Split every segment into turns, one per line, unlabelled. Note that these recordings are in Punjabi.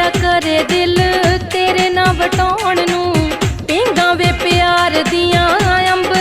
ਮੇਰਾ ਕਰੇ ਦਿਲ ਤੇਰੇ ਨਾਲ ਵਟਾਉਣ ਨੂੰ। ਪਿੰਗਾ ਵੇ ਪਿਆਰ ਦੀਆਂ ਅੰਬ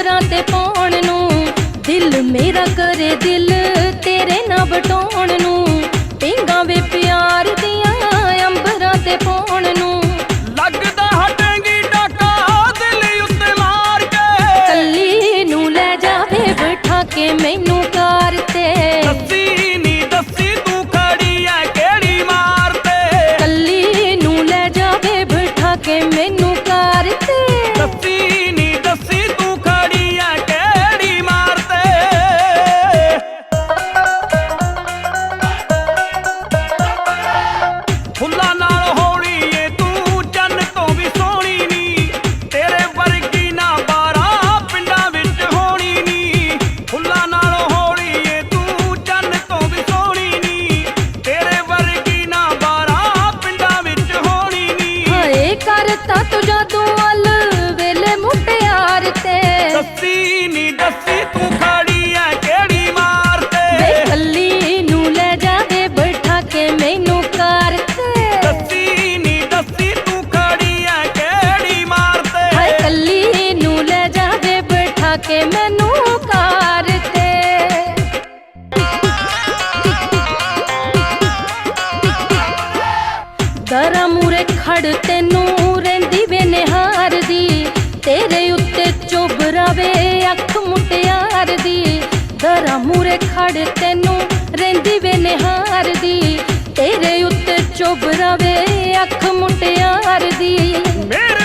ਸਕੇ ਮੈਨੂੰ ਕਾਰ ਤੇ। ਦਰਾ ਮੂਰੇ ਖੜ ਤੈਨੂੰ ਰਹਿੰਦੀ ਵੇ ਨਿਹਾਰ ਦੀ। ਤੇਰੇ ਉੱਤੇ ਚੋਬਰਾਵੇ ਅੱਖ ਮੁਟਿਆਰ ਦੀ। ਦਰਾ ਮੂਰੇ ਖੜ ਤੈਨੂੰ ਰਹਿੰਦੀ ਵੇ ਨਿਹਾਰ ਦੀ। ਤੇਰੇ ਉੱਤੇ ਚੋਬਰਾਵੇ ਅੱਖ ਮੁਟਿਆਰ ਦੀ। ਮੇਰੇ